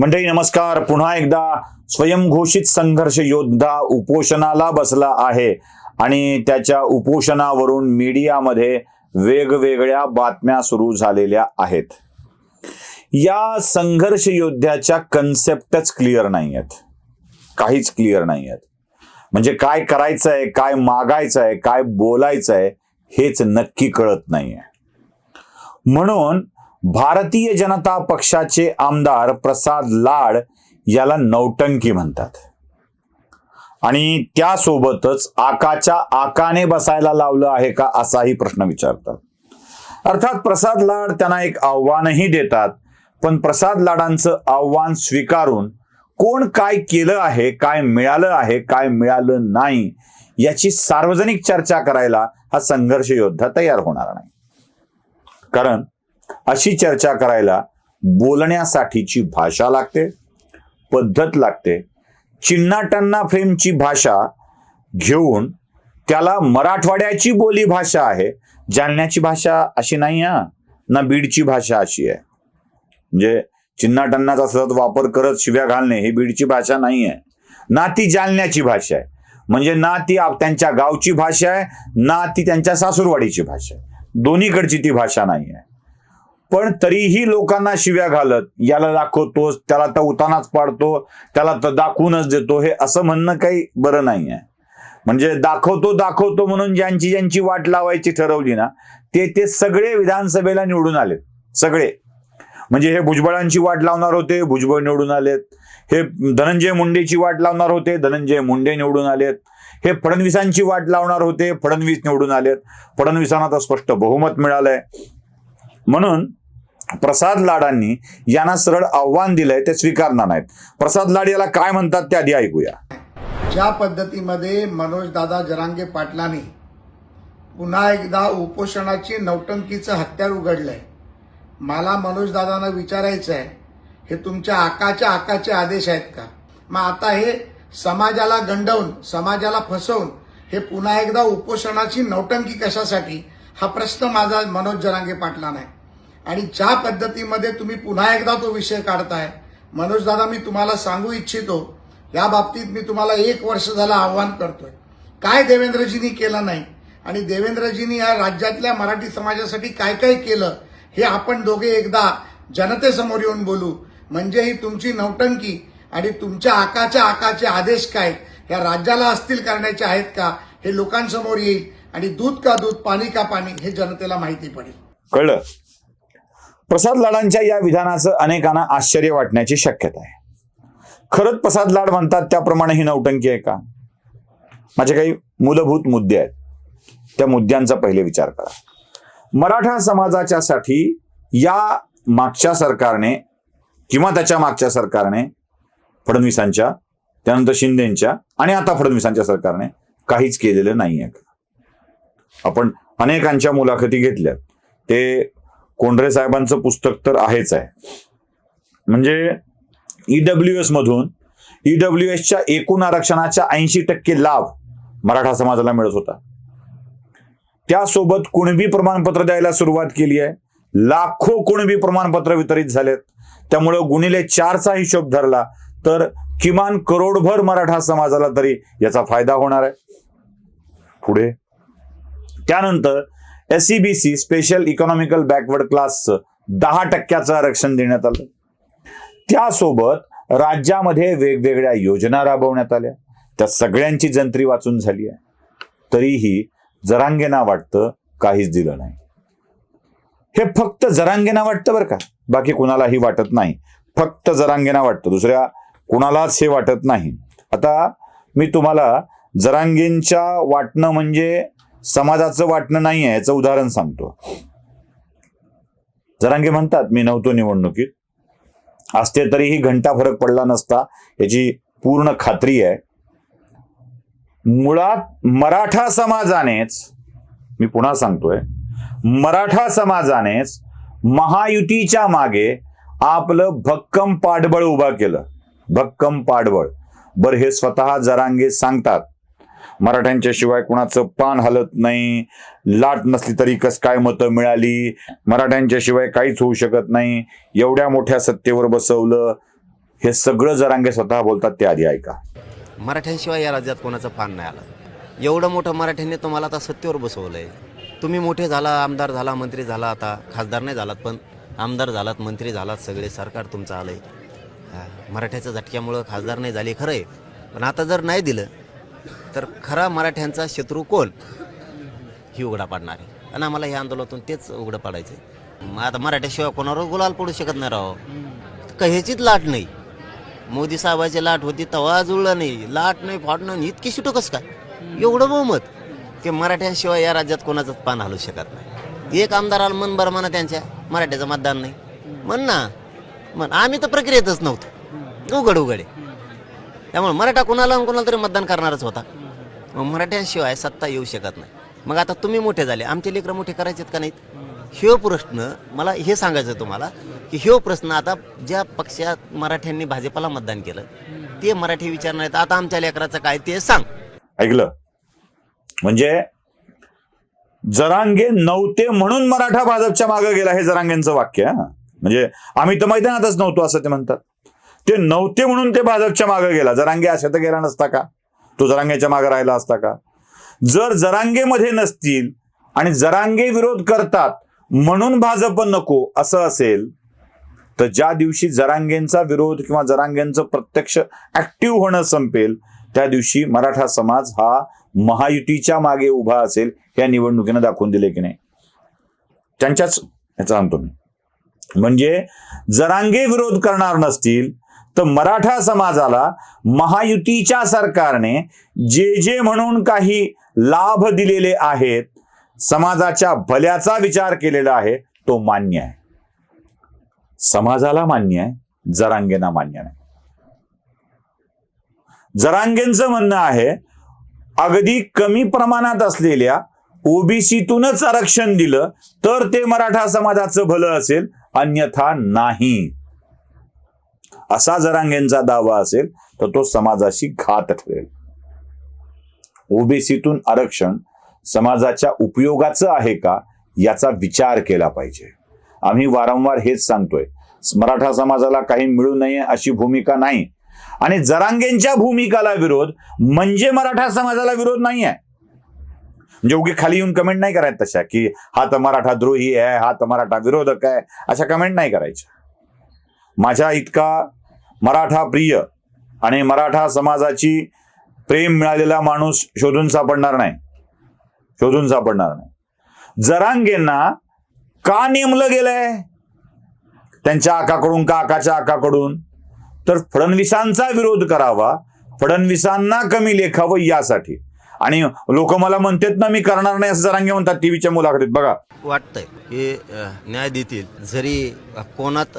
मंडळी नमस्कार. पुन्हा एकदा स्वयंघोषित संघर्ष योद्धा उपोषणाला बसला आहे आणि त्याच्या उपोषणावरून मीडियामध्ये वेगवेगळ्या बातम्या सुरू झालेल्या आहेत. या संघर्ष योद्ध्याच्या कन्सेप्टच क्लिअर नाही आहेत काहीच क्लिअर नाही आहेत म्हणजे काय करायचं आहे काय मागायचं आहे काय बोलायचं आहे हेच नक्की कळत नाहीये. म्हणून भारतीय जनता पक्षाचे आमदार प्रसाद लाड याला नौटंकी म्हणतात. आणि त्यासोबतच आकाच्या आकाने बसायला लावलं आहे का असाही प्रश्न विचारतात. अर्थात प्रसाद लाड त्यांना एक आव्हानही देतात पण प्रसाद लाडांचं आव्हान स्वीकारून कोण काय केलं आहे काय मिळालं आहे काय मिळालं नाही याची सार्वजनिक चर्चा करायला हा संघर्ष योद्धा तयार होणार नाही. कारण अशी चर्चा करायला बोलण्यासाठीची भाषा लागते पद्धत लागते. चिन्नाटन्ना फ्रेमची भाषा घेऊन त्याला मराठवाड्याची बोली भाषा आहे. जालन्याची भाषा अशी नाही हा. ना बीडची भाषा अशी आहे. म्हणजे चिन्नाटन्नाचा सतत वापर करत शिव्या घालणे ही बीडची भाषा नाही आहे. ना ती जालन्याची भाषा आहे. म्हणजे ना ती त्यांच्या गावची भाषा आहे ना ती त्यांच्या सासूरवाडीची भाषा आहे. दोन्हीकडची ती भाषा नाही आहे. पण तरीही लोकांना शिव्या घालत याला दाखवतोस त्याला तर उतानाच पाडतो त्याला तर दाखवूनच देतो हे असं म्हणणं काही बरं नाही आहे म्हणजे दाखवतो दाखवतो म्हणून ज्यांची ज्यांची वाट लावायची ठरवली ना ते ते सगळे विधानसभेला निवडून आलेत सगळे. म्हणजे हे भुजबळांची वाट लावणार होते भुजबळ निवडून आलेत. हे धनंजय मुंडेची वाट लावणार होते धनंजय मुंडे निवडून आलेत. हे फडणवीसांची वाट लावणार होते फडणवीस निवडून आलेत. फडणवीसांना तर स्पष्ट बहुमत मिळालंय. म्हणून प्रसाद लाडांनी यांना सरळ आव्हान दिलंय ते स्वीकारणार नाहीत. प्रसाद लाड याला काय म्हणतात ते आधी ऐकूया. ज्या पद्धतीमध्ये मनोजदादा जरांगे पाटलांनी पुन्हा एकदा उपोषणाची नौटंकीचं हत्यार उघडलंय. मला मनोजदादांना विचारायचं आहे हे तुमच्या आकाच्या आकाचे आदेश आहेत का? मग आता हे समाजाला गंडवून समाजाला फसवून हे पुन्हा एकदा उपोषणाची नौटंकी कशासाठी? हा प्रश्न माझा मनोज जरांगे पाटला नाही आणि ज्या पद्धतीमध्ये तुम्ही पुन्हा एकदा तो विषय काढताय मनोजदादा मी तुम्हाला सांगू इच्छितो या बाबतीत मी तुम्हाला एक वर्ष झालं आव्हान करतोय. काय देवेंद्रजींनी केलं नाही आणि देवेंद्रजींनी या राज्यातल्या मराठी समाजासाठी काय काय केलं हे आपण दोघे एकदा जनतेसमोर येऊन बोलू. म्हणजे ही तुमची नौटंकी आणि तुमच्या आकाच्या आकाचे आदेश काय या राज्याला असतील करण्याचे आहेत का हे लोकांसमोर येईल आणि दूध का दूध पाणी का पाणी हे जनतेला माहिती पडेल. कळलं? प्रसाद लाडांच्या या विधानाचं अनेकांना आश्चर्य वाटण्याची शक्यता आहे. खरंच प्रसाद लाड म्हणतात त्याप्रमाणे ही नौटंकी आहे का? माझे काही मूलभूत मुद्दे आहेत. त्या मुद्द्यांचा पहिले विचार करा. मराठा समाजाच्या साठी या मागच्या सरकारने किंवा त्याच्या मागच्या सरकारने फडणवीसांच्या त्यानंतर शिंदेच्या आणि आता फडणवीसांच्या सरकारने काहीच केलेलं नाही आहे आपण अनेकांच्या मुलाखती घेतल्यात. ते कोंढरे साहेबांचं पुस्तक तर आहेच आहे. म्हणजे ईडब्ल्यू एस मधून ईडब्ल्यू एसच्या एकूण आरक्षणाच्या ऐंशी टक्के लाभ मराठा समाजाला मिळत होता. त्यासोबत कुणबी प्रमाणपत्र द्यायला सुरुवात केली आहे. लाखो कुणबी प्रमाणपत्र वितरित झालेत. त्यामुळं गुणिले चारचा हिशोब धरला तर किमान करोडभर मराठा समाजाला तरी याचा फायदा होणार आहे. पुढे. त्यानंतर एसईबीसी स्पेशल इकॉनॉमिकल बॅकवर्ड क्लासचं दहा टक्क्याचं आरक्षण देण्यात आलं. त्यासोबत राज्यामध्ये वेगवेगळ्या योजना राबवण्यात आल्या. त्या सगळ्यांची जंत्री वाचून झाली आहे. तरीही जरांगेना वाटतं काहीच दिलं नाही. हे फक्त जरांगेना वाटतं बरं का. बाकी कुणालाही वाटत नाही. फक्त जरांगेना वाटतं. दुसऱ्या कुणालाच हे वाटत नाही. आता मी तुम्हाला जरांगेंच्या वाटणं म्हणजे समाजाचं वाटणं नाही आहे याचं उदाहरण सांगतो. जरांगे म्हणतात मी नव्हतो निवडणुकीत. असते तरीही घंटा फरक पडला नसता याची पूर्ण खात्री आहे. मुळात मराठा समाजानेच मी पुन्हा सांगतोय मराठा समाजानेच महायुतीच्या मागे आपलं भक्कम पाठबळ उभा केलं. भक्कम पाठबळ. बर हे स्वतः जरांगे सांगतात. मराठ्यांच्या शिवाय कुणाचं पान हलत नाही. लाट नसली तरी कस काय मतं मिळाली? मराठ्यांच्या शिवाय काहीच होऊ शकत नाही. एवढ्या मोठ्या सत्तेवर बसवलं. हे सगळं जरांगे स्वतः बोलतात ते आधी ऐका. मराठ्यांशिवाय या राज्यात कोणाचं पान नाही आलं. एवढं मोठं मराठ्यांनी तुम्हाला आता सत्तेवर बसवलं आहे तुम्ही मोठे झाला आमदार झाला मंत्री झाला आता. खासदार नाही झालात पण आमदार झालात मंत्री झालात सगळे सरकार तुमचं आलं आहे मराठ्याच्या झटक्यामुळं खासदार नाही झाले खरं आहे पण आता जर नाही दिलं तर खरा मराठ्यांचा शत्रू कोण? ही उघडा पाडणार आहे. आणि आम्हाला या आंदोलनातून तेच उघडं पाडायचं आहे. मग आता मराठ्याशिवाय कोणावर गुलाल पडू शकत नाही राहो कहेचीच लाट नाही. मोदी साहेबाची लाट होती तवा जुळला नाही. लाट नाही फाटणं नाही इतकी सुटं कसं काय? एवढं बहुमत. की मराठ्यांशिवाय या राज्यात कोणाचंच पान हलू शकत नाही. एक आमदाराला मन बरं म्हणा त्यांच्या. मराठ्याचं मतदान नाही. म्हण ना. म्हण आम्ही तर प्रक्रियेतच नव्हतो. उघड उघड आहे त्यामुळे मराठा कोणाला कोणाला तरी मतदान करणारच होता. मग मराठ्यांशिवाय सत्ता येऊ शकत नाही. मग आता तुम्ही मोठे झाले. आमचे लेकरं मोठे करायचेत का नाहीत? ह्यो प्रश्न मला हे सांगायचं तुम्हाला की ह्यो प्रश्न आता ज्या पक्षात मराठ्यांनी भाजपाला मतदान केलं ते मराठी विचारणार आहेत. आता आमच्या लेकराचं काय ते सांग. ऐकलं? म्हणजे जरांगे नव्हते म्हणून मराठा भाजपच्या मागे गेला हे जरांगेंचं वाक्य म्हणजे आम्ही तर मैदानातच नव्हतो असं ते म्हणतात. ते नव्हते म्हणून ते भाजपच्या मागे गेला. जरांगे अशा तर गेला नसता का? तो जरांगेच्या मागे राहिला असता का? जर जरांगेमध्ये नसतील आणि जरांगे विरोध करतात म्हणून भाजप नको असं असेल तर ज्या दिवशी जरांगेंचा विरोध किंवा जरांगेंचं प्रत्यक्ष ऍक्टिव्ह होणं संपेल त्या दिवशी मराठा समाज हा महायुतीच्या मागे उभा असेल या निवडणुकीनं दाखवून दिले की नाही. त्यांच्याच याचा सांगतो मी म्हणजे जरांगे विरोध करणार नसतील तर मराठा समाजाला महायुतीच्या सरकारने जे जे म्हणून काही लाभ दिलेले आहेत समाजाच्या भल्याचा विचार केलेला आहे तो मान्य आहे. समाजाला मान्य आहे जरांगेना मान्य नाही. जरांगेंचं म्हणणं आहे अगदी कमी प्रमाणात असलेल्या ओबीसीतूनच आरक्षण दिलं तर ते मराठा समाजाचं भलं असेल अन्यथा नाही. असा जरांगेंचा दावा असेल तर तो समाजाशी घात ठरेल. ओबीसीतून आरक्षण समाजाच्या उपयोगाचं आहे का याचा विचार केला पाहिजे. आम्ही वारंवार हेच सांगतोय मराठा समाजाला काही मिळू नये अशी भूमिका नाही. आणि जरांगेंच्या भूमिकाला विरोध म्हणजे मराठा समाजाला विरोध नाही आहे म्हणजे उगी खाली येऊन कमेंट नाही करायचं तशा की हा तर मराठा द्रोही आहे हा तर मराठा विरोधक आहे अशा कमेंट नाही करायच्या. माझ्या इतका मराठा प्रिय आणि मराठा समाजाची प्रेम मिळालेला माणूस शोधून सापडणार नाही. शोधून सापडणार नाही. जरांगेंना का नेमलं गेलंय? त्यांच्या आकाकडून का आकाच्या आकाकडून? तर फडणवीसांचा विरोध करावा फडणवीसांना कमी लेखावं यासाठी. आणि लोक मला म्हणतात ना मी करणार नाही असं जरांगे म्हणतात टीव्हीच्या मुलाखतीत. बघा. वाटतंय हे न्याय देतील. जरी कोणात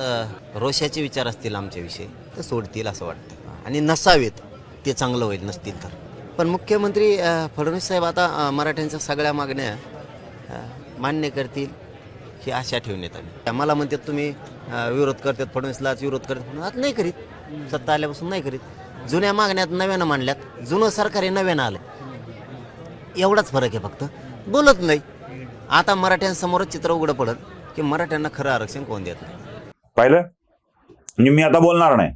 रोषाचे विचार असतील आमच्याविषयी तर सोडतील असं वाटतं आणि नसावेत ते चांगलं होईल नसतील तर. पण मुख्यमंत्री फडणवीस साहेब आता मराठ्यांच्या सगळ्या मागण्या मान्य करतील ही आशा ठेवून येत आम्ही आम्हाला म्हणतात तुम्ही विरोध करतात फडणवीसलाच विरोध करतात म्हणून आता नाही करीत. सत्ता आल्यापासून नाही करीत. जुन्या मागण्यात नव्यानं मांडल्यात. जुनं सरकार हे नव्यानं आलं एवढाच फरक आहे फक्त. बोलत नाही. आता मराठ्यांसमोरच चित्र उघडं पडत की मराठ्यांना खरं आरक्षण कोण देत नाही? पाहिलं? म्हणजे मी आता बोलणार नाही.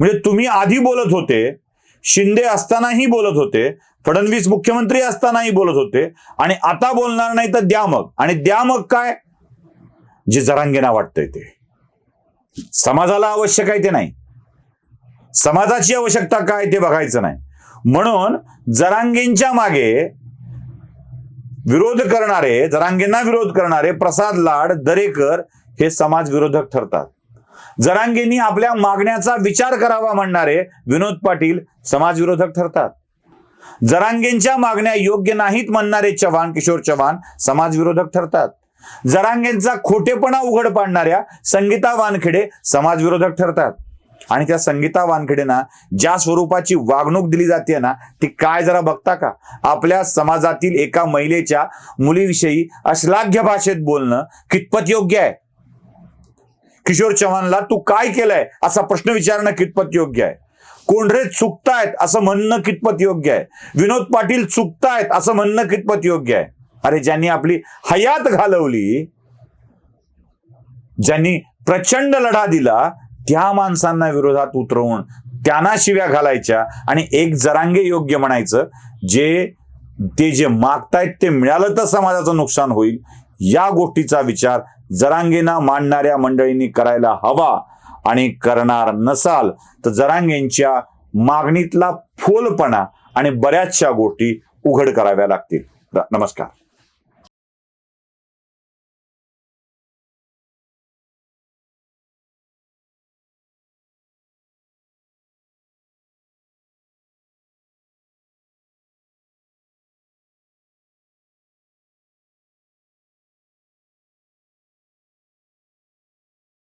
म्हणजे तुम्ही आधी बोलत होते शिंदे असतानाही बोलत होते फडणवीस मुख्यमंत्री असतानाही बोलत होते आणि आता बोलणार नाही तर द्या मग. आणि द्या मग काय? जे जरांगेना वाटतंय ते. समाजाला आवश्यक आहे ते नाही. समाजाची आवश्यकता काय ते बघायचं नाही. म्हणून जरांगेंच्या मागे विरोध करणारे जरांगेंना विरोध करणारे प्रसाद लाड दरेकर हे समाज विरोधक ठरतात. जरांगेंनी आपल्या मागण्याचा विचार करावा म्हणणारे विनोद पाटील समाज विरोधक ठरतात. जरांगेंच्या मागण्या योग्य नाहीत म्हणणारे चव्हाण किशोर चव्हाण समाज विरोधक ठरतात. जरांगेंचा खोटेपणा उघड पाडणाऱ्या संगीता वानखेडे समाज विरोधक ठरतात. आणि त्या संगीता वानखेडेंना ज्या स्वरूपाची वागणूक दिली जाते ना ती काय जरा बघता का? आपल्या समाजातील एका महिलेच्या मुलीविषयी अश्लाघ्य भाषेत बोलणं कितपत योग्य आहे? किशोर चव्हाणला तू काय केलंय असा प्रश्न विचारणं कितपत योग्य आहे? कोंढरे चुकतायत असं म्हणणं कितपत योग्य आहे? विनोद पाटील चुकतायत असं म्हणणं कितपत योग्य आहे? अरे ज्यांनी आपली हयात घालवली ज्यांनी प्रचंड लढा दिला त्या माणसांना विरोधात उतरवून त्यांना शिव्या घालायच्या आणि एक जरांगे योग्य म्हणायचं जे ते जे मागतायत ते मिळालं तर समाजाचं नुकसान होईल. या गोष्टीचा विचार जरांगेना मांडणाऱ्या मंडळींनी करायला हवा आणि करणार नसाल तर जरांगेंच्या मागणीतला फोलपणा आणि बऱ्याचशा गोष्टी उघड कराव्या लागतील. नमस्कार.